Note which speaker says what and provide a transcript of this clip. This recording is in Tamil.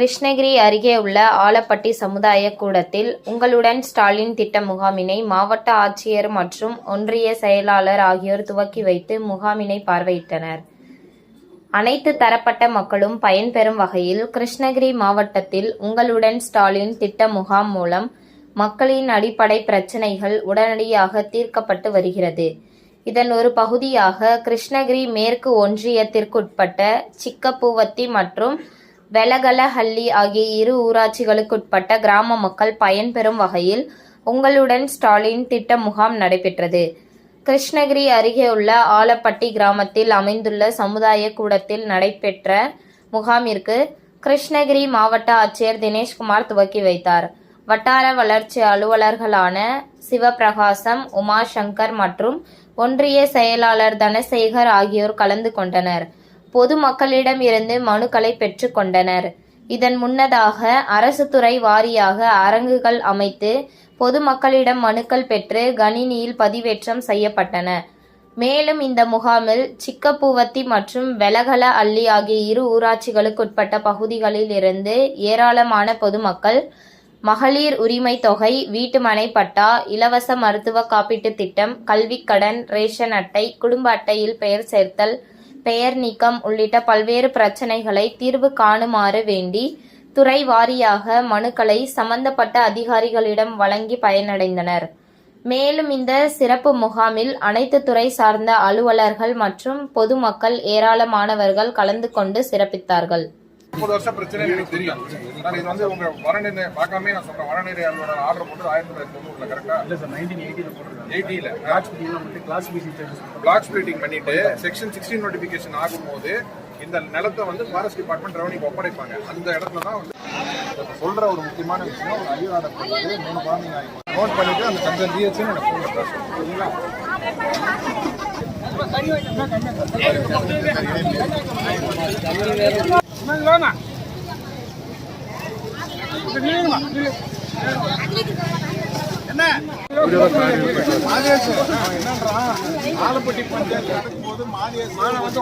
Speaker 1: கிருஷ்ணகிரி அருகே உள்ள ஆலப்பட்டி சமுதாய கூடத்தில் உங்களுடன் ஸ்டாலின் திட்ட முகாமினை மாவட்ட ஆட்சியர் மற்றும் ஒன்றிய செயலாளர் ஆகியோர் துவக்கி வைத்து முகாமினை பார்வையிட்டனர். அனைத்து தரப்பட்ட மக்களும் பயன்பெறும் வகையில் கிருஷ்ணகிரி மாவட்டத்தில் உங்களுடன் ஸ்டாலின் திட்ட முகாம் மூலம் மக்களின் அடிப்படை பிரச்சினைகள் உடனடியாக தீர்க்கப்பட்டு வருகிறது. இதன் ஒரு பகுதியாக கிருஷ்ணகிரி மேற்கு ஒன்றியத்திற்குட்பட்ட சிக்கப்பூவத்தி மற்றும் வெலகலஹள்ளி ஆகிய இரு ஊராட்சிகளுக்குட்பட்ட கிராம மக்கள் பயன்பெறும் வகையில் உங்களுடன் ஸ்டாலின் திட்ட முகாம் நடைபெற்றது. கிருஷ்ணகிரி அருகே உள்ள ஆலப்பட்டி கிராமத்தில் அமைந்துள்ள சமுதாய கூடத்தில் நடைபெற்ற முகாமிற்கு கிருஷ்ணகிரி மாவட்ட ஆட்சியர் தினேஷ்குமார் துவக்கி வைத்தார். வட்டார வளர்ச்சி அலுவலர்களான சிவபிரகாசம் உமாசங்கர் மற்றும் ஒன்றிய செயலாளர் தனசேகர் ஆகியோர் கலந்து கொண்டனர். பொதுமக்களிடம் இருந்து மனுக்களை பெற்றுக்கொண்டனர் இதன் முன்னதாக அரசு துறை வாரியாக அரங்குகள் அமைத்து பொதுமக்களிடம் மனுக்கள் பெற்று கணினியில் பதிவேற்றம் செய்யப்பட்டன. மேலும் இந்த முகாமில் சிக்கப்பூவத்தி மற்றும் வெலகல அள்ளி ஆகிய இரு ஊராட்சிகளுக்குட்பட்ட பகுதிகளில் இருந்து ஏராளமான பொதுமக்கள் மகளிர் உரிமை தொகை வீட்டுமனை பட்டா இலவச மருத்துவ காப்பீட்டுத் திட்டம் கல்விக்கடன் ரேஷன் அட்டை குடும்ப அட்டையில் பெயர் சேர்த்தல் பெயர் நீக்கம் உள்ளிட்ட பல்வேறு பிரச்சினைகளை தீர்வு காணுமாறு வேண்டி துறை வாரியாக மனுக்களை சம்பந்தப்பட்ட அதிகாரிகளிடம் வழங்கி பயனடைந்தனர். மேலும் இந்த சிறப்பு முகாமில் அனைத்து துறை சார்ந்த அலுவலர்கள் மற்றும் பொதுமக்கள் ஏராளமானவர்கள் கலந்து கொண்டு சிறப்பித்தார்கள்.
Speaker 2: முப்பது வருஷம் பிரச்சனை எனக்கு தெரியும். நான் இது வந்து உங்க வரநிலை பார்க்காம நான் சொல்றேன். வரநிலை அலுவலர் ஆர்டர் போட்டு ஆயிரத்தி தொள்ளாயிரத்தி தொண்ணூறுல கரெக்டா
Speaker 3: இல்லை சார் நைன்டீன் எயிட்டியில் போட்டிருக்காங்க.
Speaker 2: எயிட்டியில
Speaker 3: கிளாஸ்
Speaker 2: பிளாக் ஸ்பிளிட்டிங் பண்ணிட்டு செக்ஷன் சிக்ஸ்டீன் நோட்டிபிகேஷன் ஆகும்போது இந்த நிலத்தை வந்து ஃபாரஸ்ட் டிபார்ட்மெண்ட் ரெவன்யூ ஒப்படைப்பாங்க. அந்த இடத்துல தான் வந்து இப்ப சொல்ற ஒரு முக்கியமான விஷயம் ஒரு வந்து மூணு குழந்தைங்க நோட் பண்ணிட்டு அந்த கஞ்சன் டிஎச்னு எனக்கு ஃபோன் பண்ணுறேன் சரிங்களா? ஆலப்பட்டி பஞ்சாயத்து போது மாநில வந்து